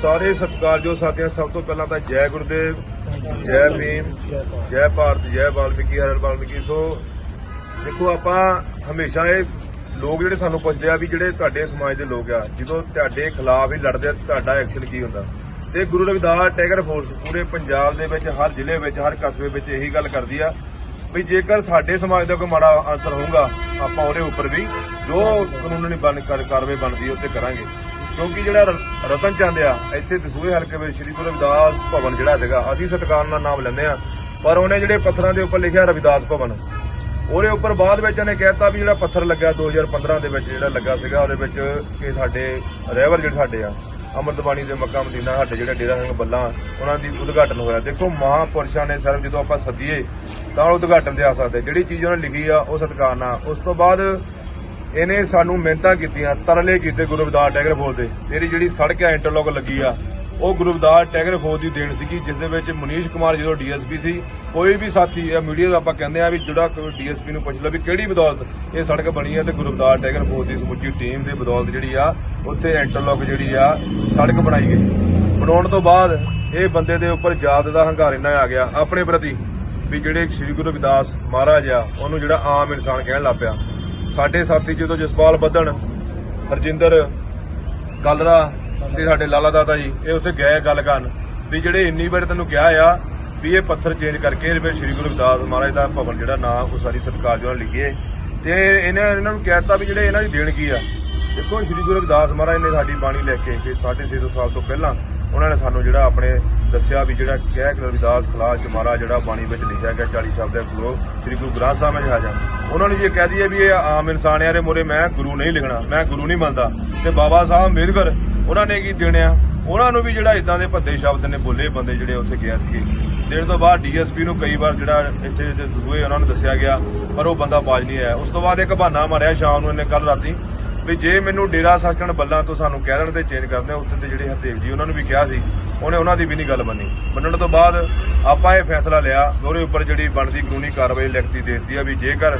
ਸਾਰੇ ਸਤਿਕਾਰਯੋਗ ਸਾਥੀਆਂ, ਸਭ ਤੋਂ ਪਹਿਲਾਂ ਤਾਂ ਜੈ ਗੁਰਦੇਵ, ਜੈ ਭੀਮ, ਜੈ ਭਾਰਤ, ਜੈ ਵਾਲਮੀਕੀ ਹਰਿ ਵਾਲਮੀਕੀ। ਸੋ ਦੇਖੋ ਆਪਾਂ ਹਮੇਸ਼ਾ ਇਹ ਲੋਕ ਜਿਹੜੇ ਸਾਨੂੰ ਪੁੱਛਦੇ ਆ ਵੀ ਜਿਹੜੇ ਤੁਹਾਡੇ ਸਮਾਜ ਦੇ ਲੋਕ ਆ, ਜਦੋਂ ਤੁਹਾਡੇ ਖਿਲਾਫ ਹੀ ਲੜਦੇ ਆ, ਤੁਹਾਡਾ ਐਕਸ਼ਨ ਕੀ ਹੁੰਦਾ? ਤੇ ਗੁਰੂ ਰਵਿਦਾਸ ਟੈਗਰ ਫੋਰਸ ਪੂਰੇ ਪੰਜਾਬ ਦੇ ਵਿੱਚ, ਹਰ ਜ਼ਿਲ੍ਹੇ ਵਿੱਚ, ਹਰ ਕਸਬੇ ਵਿੱਚ ਇਹੀ ਗੱਲ ਕਰਦੀ ਆ ਵੀ ਜੇਕਰ ਸਾਡੇ ਸਮਾਜ ਦਾ ਕੋਈ ਮਾੜਾ ਆਨਸਰ ਹੋਊਗਾ, ਆਪਾਂ ਉਹਦੇ ਉੱਪਰ ਵੀ ਜੋ ਕਾਨੂੰਨੀ ਬਣ ਕਰ ਕਾਰਵਾਈ ਬਣਦੀ ਉਹ 'ਤੇ ਕਰਾਂਗੇ। ਕਿਉਂਕਿ ਜਿਹੜਾ ਰ- ਰਤਨ ਚੰਦ ਆ, ਇੱਥੇ ਦਸੂਹੇ ਹਲਕੇ ਵਿੱਚ ਸ੍ਰੀ ਗੁਰੂ ਰਵਿਦਾਸ ਭਵਨ ਜਿਹੜਾ ਸੀਗਾ ਅਸੀਂ ਸਤਿਕਾਰ ਨਾਲ ਨਾਮ ਲੈਂਦੇ ਆ। ਪਰ ਉਹਨੇ ਜਿਹੜੇ ਪੱਥਰਾਂ ਦੇ ਉੱਪਰ ਲਿਖਿਆ ਰਵਿਦਾਸ ਭਵਨ, ਉਹਦੇ ਉੱਪਰ ਬਾਅਦ ਵਿੱਚ ਉਹਨੇ ਕਹਿਤਾ ਵੀ ਜਿਹੜਾ ਪੱਥਰ ਲੱਗਾ 2015 ਦੇ ਵਿੱਚ ਜਿਹੜਾ ਲੱਗਾ ਸੀਗਾ, ਉਹਦੇ ਵਿੱਚ ਕਿ ਸਾਡੇ ਰਹਿਵਰ ਜਿਹੜੇ ਸਾਡੇ ਆ ਅੰਮ੍ਰਿਤਬਾਣੀ ਦੇ ਮੱਕਾ ਮਦੀਨਾ ਸਾਡੇ ਜਿਹੜੇ ਡੇਰਾ ਸਿੰਘ ਬੱਲਾ, ਉਹਨਾਂ ਦੀ ਉਦਘਾਟਨ ਹੋਇਆ। ਦੇਖੋ ਮਹਾਪੁਰਸ਼ਾਂ ਨੇ ਸਿਰਫ ਜਦੋਂ ਆਪਾਂ ਸੱਦੀਏ, ਤਾਂ ਉਹ ਉਦਘਾਟਨ ਤੇ ਆ ਸਕਦੇ ਜਿਹੜੀ ਚੀਜ਼ ਉਹਨੇ ਲਿਖੀ ਆ, ਉਹ ਸਤਿਕਾਰ ਨਾਲ। ਉਸ ਤੋਂ ਬਾਅਦ ਇਹਨੇ ਸਾਨੂੰ ਮਿਹਨਤਾਂ ਕੀਤੀਆਂ, ਤਰਲੇ ਕੀਤੇ ਗੁਰੂ ਰਵਿਦਾਸ ਟੈਗਰ ਫੌਜ ਦੇ। ਤੇਰੀ ਜਿਹੜੀ ਸੜਕ ਆ ਇੰਟਰਲੋਕ ਲੱਗੀ ਆ, ਉਹ ਗੁਰੂ ਰਵਿਦਾਸ ਟੈਗਰ ਫੌਜ ਦੀ ਦੇਣ ਸੀਗੀ, ਜਿਸ ਦੇ ਵਿੱਚ ਮਨੀਸ਼ ਕੁਮਾਰ ਜਦੋਂ ਡੀਐਸਪੀ ਸੀ। ਕੋਈ ਵੀ ਸਾਥੀ ਆ ਮੀਡੀਆ ਦਾ ਆਪਾਂ ਕਹਿੰਦੇ ਆ ਵੀ ਜਿਹੜਾ ਕੋਈ ਡੀਐਸਪੀ ਨੂੰ ਪੁੱਛ ਲਓ ਵੀ ਕਿਹੜੀ ਬਦੌਲਤ ਇਹ ਸੜਕ ਬਣੀ ਆ, ਤੇ ਗੁਰੂ ਰਵਿਦਾਸ ਟੈਗਰ ਫੌਜ ਦੀ ਸਮੁੱਚੀ ਟੀਮ ਦੇ ਬਦੌਲਤ ਜਿਹੜੀ ਆ, ਉੱਥੇ ਇੰਟਰਲੋਕ ਜਿਹੜੀ ਆ, ਸੜਕ ਬਣਾਈ ਗਈ। ਬਣਾਉਣ ਤੋਂ ਬਾਅਦ ਇਹ ਬੰਦੇ ਦੇ ਉੱਪਰ ਜਾਤ ਦਾ ਹੰਕਾਰ ਇੰਨਾ ਆ ਗਿਆ, ਆਪਣੇ ਪ੍ਰਤੀ ਵੀ ਜਿਹੜੇ ਸ੍ਰੀ ਗੁਰੂ ਰਵਿਦਾਸ ਮਹਾਰਾਜ ਆ, ਉਹਨੂੰ ਜਿਹੜਾ ਆਮ ਇਨਸਾਨ ਕਹਿਣ ਲੱਗ ਪਿਆ। ਸਾਡੇ ਸਾਥੀ ਜਦੋਂ ਜਸਪਾਲ ਬੱਦਣ ਹਰਜਿੰਦਰ ਕਲਰਾ ਤੇ ਸਾਡੇ ਲਾਲਾ ਦਾਦਾ ਜੀ, ਇਹ ਉੱਥੇ ਗਏ ਗੱਲ ਕਰਨ ਵੀ ਜਿਹੜੇ ਇੰਨੀ ਵਾਰ ਤੈਨੂੰ ਕਿਹਾ ਆ ਵੀ ਇਹ ਪੱਥਰ ਚੇਂਜ ਕਰਕੇ ਇਹਦੇ ਸ੍ਰੀ ਗੁਰੂ ਰਵਿਦਾਸ ਮਹਾਰਾਜ ਦਾ ਭਵਨ ਜਿਹੜਾ ਨਾਂ ਉਹ ਸਾਰੀ ਸਤਿਕਾਰ ਜੋ ਲਿਖੀਏ ਤੇ ਇਹਨਾਂ ਇਹਨਾਂ ਨੂੰ ਕਹਿਤਾ ਵੀ ਜਿਹੜੇ ਇਹਨਾਂ ਦੀ ਦੇਣ ਕੀ ਆ? ਦੇਖੋ ਸ੍ਰੀ ਗੁਰੂ ਰਵਿਦਾਸ ਮਹਾਰਾਜ ਨੇ ਸਾਡੀ ਬਾਣੀ ਲੈ ਕੇ 650 ਸਾਲ ਤੋਂ ਪਹਿਲਾਂ ਉਹਨਾਂ ਨੇ ਸਾਨੂੰ ਜਿਹੜਾ ਆਪਣੇ ਦੱਸਿਆ ਵੀ ਜਿਹੜਾ ਕਹਿ ਕੇ ਰਵਿਦਾਸ ਖਲਾਸ ਚ ਮਹਾਰਾਜ ਜਿਹੜਾ ਬਾਣੀ ਵਿੱਚ ਲਿਖਿਆ ਗਿਆ 40 ਸ਼ਬਦ ਹੈ ਗੁਰੂ ਸ੍ਰੀ ਗੁਰੂ ਗ੍ਰੰਥ ਸਾਹਿਬ ਵਿੱਚ ਆ ਉਹਨਾਂ ਨੂੰ ਜੇ ਕਹਿ ਦਈਏ ਵੀ ਇਹ ਆਮ ਇਨਸਾਨ ਆ ਰੇ ਮੋਰੇ ਮੈਂ ਗੁਰੂ ਨਹੀਂ ਲਿਖਣਾ, ਮੈਂ ਗੁਰੂ ਨਹੀਂ ਮੰਨਦਾ। ਤੇ ਬਾਬਾ ਸਾਹਿਬ ਅੰਬੇਦਕਰ, ਉਹਨਾਂ ਨੇ ਕੀ ਦੇਣਿਆ ਉਹਨਾਂ ਨੂੰ ਵੀ ਜਿਹੜਾ ਇਦਾਂ ਦੇ ਭੱਦੇ ਸ਼ਬਦ ਨੇ, ਬੋਲੇ ਬੰਦੇ ਜਿਹੜੇ ਉੱਥੇ ਗਿਆ ਸੀਗੇ। ਦੇਣ ਤੋਂ ਬਾਅਦ ਡੀਐਸਪੀ ਨੂੰ ਕਈ ਵਾਰ ਜਿਹੜਾ ਇੱਥੇ ਦੇ ਦੂਏ ਉਹਨਾਂ ਨੂੰ ਦੱਸਿਆ ਗਿਆ, ਪਰ ਉਹ ਬੰਦਾ ਬਾਜ ਨਹੀਂ ਆਇਆ। ਉਸ ਤੋਂ ਬਾਅਦ ਇੱਕ ਬਹਾਨਾ ਮਾਰਿਆ ਸ਼ਾਮ ਨੂੰ ਇਹਨੇ ਕੱਲ ਰਾਤੀ। ਵੀ ਜੇ ਮੈਨੂੰ ਡੇਰਾ ਸੱਚਣ ਬੱਲਾਂ ਤੋਂ ਸਾਨੂੰ ਕਹਿ ਦੇਣ ਤੇ ਚੇਂਜ ਕਰਦੇ ਆ, ਉੱਥੇ ਤੇ ਜਿਹੜੇ ਹਰਦੇਵ ਜੀ, ਉਹਨਾਂ ਨੂੰ ਵੀ ਕਿਹਾ ਸੀ, ਉਹਨੇ ਉਹਨਾਂ ਦੀ ਵੀ ਨਹੀਂ ਗੱਲ ਮੰਨੀ। ਮੰਨਣ ਤੋਂ ਬਾਅਦ ਆਪਾਂ ਇਹ ਫੈਸਲਾ ਲਿਆ, ਉਹਦੇ ਉੱਪਰ ਜਿਹੜੀ ਬਣਦੀ ਕਾਨੂੰਨੀ ਕਾਰਵਾਈ ਲਿਖਤੀ ਦੇ ਦਿੱਤੀ ਆ ਵੀ ਜੇਕਰ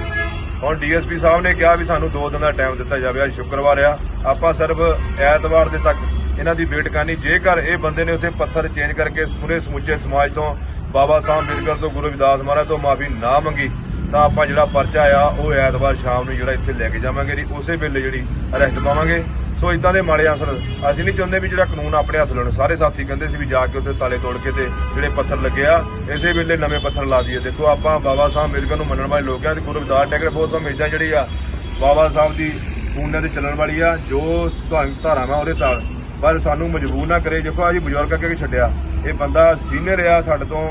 ਹੁਣ ਡੀਐਸਪੀ ਸਾਹਿਬ ਨੇ ਕਿਹਾ ਵੀ ਸਾਨੂੰ 2 ਦਿਨ ਦਾ ਟਾਈਮ ਦਿੱਤਾ ਜਾਵੇ, ਅੱਜ ਸ਼ੁੱਕਰਵਾਰ ਆ, ਆਪਾਂ ਸਿਰਫ ਐਤਵਾਰ ਦੇ ਤੱਕ ਇਹਨਾਂ ਦੀ ਵੇਟ ਕਰਨੀ ਜੇਕਰ ਇਹ ਬੰਦੇ ਨੇ ਉੱਥੇ ਪੱਥਰ ਚੇਂਜ ਕਰਕੇ ਪੂਰੇ ਸਮੁੱਚੇ ਸਮਾਜ ਤੋਂ, ਬਾਬਾ ਸਾਹਿਬ ਅੰਬੇਦਕਰ ਤੋਂ, ਗੁਰੂ ਰਵਿਦਾਸ ਮਹਾਰਾਜ ਤੋਂ ਮਾਫੀ ਨਾ ਮੰਗੀ ਤਾਂ ਆਪਾਂ ਜਿਹੜਾ ਪਰਚਾ ਆ ਉਹ ਐਤਵਾਰ ਸ਼ਾਮ ਨੂੰ ਜਿਹੜਾ ਇੱਥੇ ਲੈ ਕੇ ਜਾਵਾਂਗੇ ਜੀ, ਉਸੇ ਵੇਲੇ ਜਿਹੜੀ ਅਰੈਸਟ ਪਾਵਾਂਗੇ। ਸੋ ਇਦਾਂ ਦੇ ਮਾੜੇ ਅਸਰ ਅਸੀਂ ਨਹੀਂ ਚਾਹੁੰਦੇ ਵੀ ਜਿਹੜਾ ਕਾਨੂੰਨ ਆਪਣੇ ਹੱਥ ਲੈਣ ਸਾਰੇ ਸਾਥੀ ਕਹਿੰਦੇ ਸੀ ਵੀ ਜਾ ਕੇ ਉੱਥੇ ਤਾਲੇ ਤੋੜ ਕੇ ਤੇ ਜਿਹੜੇ ਪੱਥਰ ਲੱਗੇ ਆ, ਇਸੇ ਵੇਲੇ ਨਵੇਂ ਪੱਥਰ ਲਾ ਦਈਏ। ਦੇਖੋ ਆਪਾਂ ਬਾਬਾ ਸਾਹਿਬ ਅੰਬੇਦਕਰ ਨੂੰ ਮੰਨਣ ਵਾਲੇ ਲੋਕ ਆ ਤੇ ਗੁਰੂ ਰਵਿਦਾਸ ਟੈਗਰ ਫੋਰਸ ਹਮੇਸ਼ਾ ਜਿਹੜੀ ਆ, ਬਾਬਾ ਸਾਹਿਬ ਦੀ ਖੂਨੇ ਤੇ ਚੱਲਣ ਵਾਲੀ ਆ, ਜੋ ਸੰਵਿਧਾਨਕ ਧਾਰਾਵਾਂ ਉਹਦੇ ਤਾਲ ਪਰ ਸਾਨੂੰ ਮਜਬੂਰ ਨਾ ਕਰੇ। ਦੇਖੋ ਅਸੀਂ ਬਜ਼ੁਰਗ ਅੱਗੇ ਛੱਡਿਆ। ਇਹ ਬੰਦਾ ਸੀਨੀਅਰ ਆ ਸਾਡੇ ਤੋਂ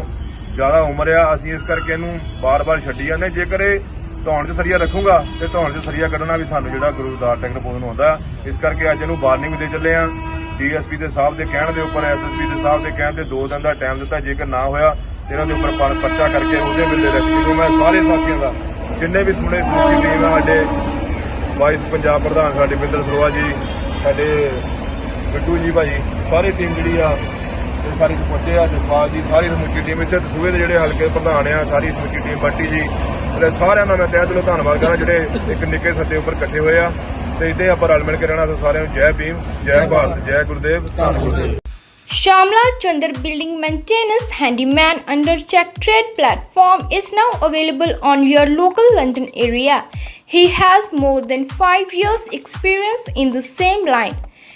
ਜ਼ਿਆਦਾ ਉਮਰ ਆ, ਅਸੀਂ ਇਸ ਕਰਕੇ ਇਹਨੂੰ ਬਾਰ-ਬਾਰ ਛੱਡੀ ਜਾਂਦੇ ਜੇਕਰ ਇਹ ਧੌਣ 'ਚ ਸਰੀਆ ਰੱਖੂਗਾ, ਤੇ ਧੌਣ 'ਚ ਸਰੀਆ ਕੱਢਣਾ ਵੀ ਸਾਨੂੰ ਜਿਹੜਾ ਗੁਰੂਦਾਰ ਦਾ ਟੈਕਨ ਨੂੰ ਆਉਂਦਾ। ਇਸ ਕਰਕੇ ਅੱਜ ਇਹਨੂੰ ਵਾਰਨਿੰਗ ਦੇ ਚੱਲੇ ਆ ਡੀਐਸਪੀ ਦੇ ਸਾਹਿਬ ਦੇ ਕਹਿਣ ਦੇ ਉੱਪਰ, ਐਸਐਸਪੀ ਦੇ ਸਾਹਿਬ ਦੇ ਕਹਿਣ ਤੇ 2 ਦਿਨ ਦਾ ਟਾਈਮ ਦਿੱਤਾ। ਜੇਕਰ ਨਾ ਹੋਇਆ, ਤੇ ਇਹਨਾਂ ਦੇ ਉੱਪਰ ਪਰ- ਪਰਚਾ ਕਰਕੇ ਉਹਦੇ ਵੇਲੇ ਰੱਖੀ ਨੂੰ ਮੈਂ ਸਾਰੇ ਸਾਥੀਆਂ ਦਾ, ਜਿੰਨੇ ਵੀ ਸੁਣੇ ਸੂਚੀ ਟੀਮ ਆ, ਸਾਡੇ ਵਾਈਸ ਪੰਜਾਬ ਪ੍ਰਧਾਨ ਸਾਡੇ ਬਿੰਦਰ ਸਰੋਆ ਜੀ, ਸਾਡੇ ਬਿੱਟੂ ਜੀ ਭਾਜੀ, ਸਾਰੀ ਟੀਮ ਜਿਹੜੀ ਆ ਤੇ ਸਾਰੀ ਪਹੁੰਚੇ ਆ ਜਸਪਾਲ ਜੀ ਸਾਰੀ ਸਮੁੱਚੀ ਟੀਮ ਇੱਥੇ ਦਸੂਹੇ ਦੇ ਜਿਹੜੇ ਹਲਕੇ ਪ੍ਰਧਾਨ ਆ ਸਾਰੀ ਸਮੁੱਚੀ ਟੀਮ ਬੰਟੀ ਜੀ ਤੇ ਸਾਰਿਆਂ ਦਾ ਮੈਂ ਤਹਿ ਦਿਲੋਂ ਧੰਨਵਾਦ ਕਰਾਂ ਜਿਹੜੇ ਇੱਕ ਨਿੱਕੇ ਸੱਦੇ ਉੱਪਰ ਇਕੱਠੇ ਹੋਏ ਆ ਤੇ ਇਦਾਂ ਆਪਾਂ ਰਲ ਮਿਲ ਕੇ ਰਹਿਣਾ ਤੇ ਸਾਰਿਆਂ ਨੂੰ ਜੈ ਭੀਮ ਜੈ ਭਾਰਤ ਜੈ ਗੁਰਦੇਵ ਧੰਨ Gurdev Shamla Chandar Building Maintenance Handyman under Check Trade platform is now available on your local London area. He has more than 5 years experience in the same line.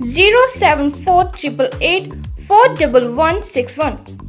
07488 41161.